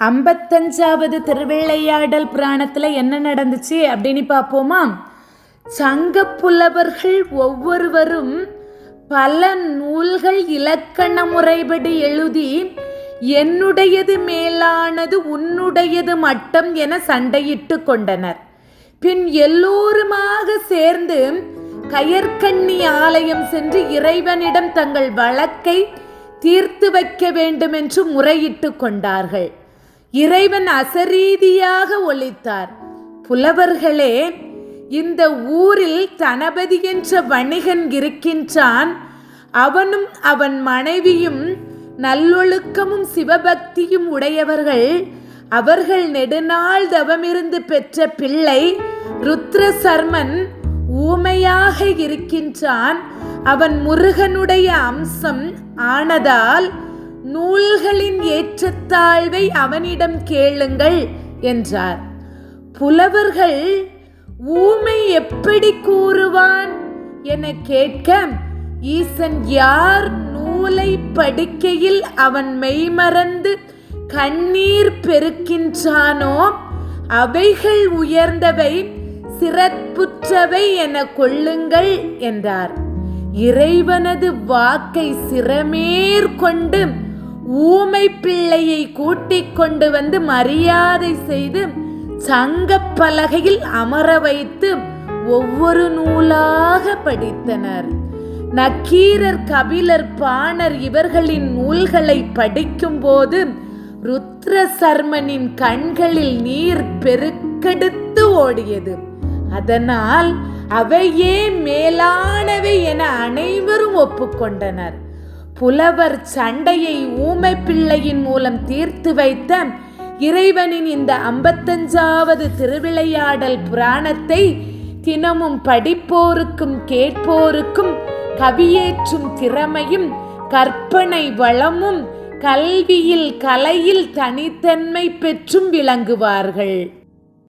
ஐம்பத்தஞ்சாவது திருவிளையாடல் புராணத்தில் என்ன நடந்துச்சு அப்படின்னு பார்ப்போமா? சங்க புலவர்கள் ஒவ்வொருவரும் பல நூல்கள் இலக்கண முறைப்படி எழுதி என்னுடையது மேலானது உன்னுடையது மட்டம் என சண்டையிட்டு கொண்டனர். பின் எல்லோருமாக சேர்ந்து கயற்கண்ணி ஆலயம் சென்று இறைவனிடம் தங்கள் வழக்கை தீர்த்து வைக்க வேண்டும் என்று முறையிட்டு கொண்டார்கள். இறைவன் அசரீதியாக ஒழித்தார் புலவர்களே இந்த ஊரில் தனபதி என்ற வணிகன் இருக்கின்றான். அவனும் அவன் மனைவியும் நல்லொழுக்கமும் சிவபக்தியும் உடையவர்கள். அவர்கள் நெடுநாள் தவமிருந்து பெற்ற பிள்ளை ருத்ர சர்மன் ஊமையாக இருக்கின்றான். அவன் முருகனுடைய அம்சம் ஆனதால் நூல்களின் ஏற்றத்தாழ்வை அவனிடம் கேளுங்கள் என்றார். புலவர்கள் ஊமை எப்படி கூறுவான்? என கேட்க ஈசன் யார் நூலை படிக்கையில் அவன் மெய்மறந்து கண்ணீர் பெருக்கின்றானோ அவைகள் உயர்ந்தவை சிறப்புற்றவை என கொள்ளுங்கள் என்றார். இறைவனது வாக்கை சிறமேற்கொண்டு ஊமை பிள்ளையை கூட்டிக் கொண்டு வந்து மரியாதை செய்து சங்க பலகையில் அமர வைத்து ஒவ்வொரு நூலாக படித்தனர். நக்கீரர் கபிலர் பாணர் இவர்களின் நூல்களை படிக்கும்போது ருத்ர சர்மனின் கண்களில் நீர் பெருக்கெடுத்து ஓடியது. அதனால் அவையே மேலானவை என அனைவரும் ஒப்புக்கொண்டனர். புலவர் சண்டையை ஊமை பிள்ளையின் மூலம் தீர்த்து வைத்த இறைவனின் இந்த ஐம்பத்தஞ்சாவது திருவிளையாடல் புராணத்தை தினமும் படிப்போருக்கும் கேட்போருக்கும் கவியேற்றும் திறமையும் கற்பனை வளமும் கல்வியில் கலையில் தனித்தன்மை பெற்றும் விளங்குவார்கள்.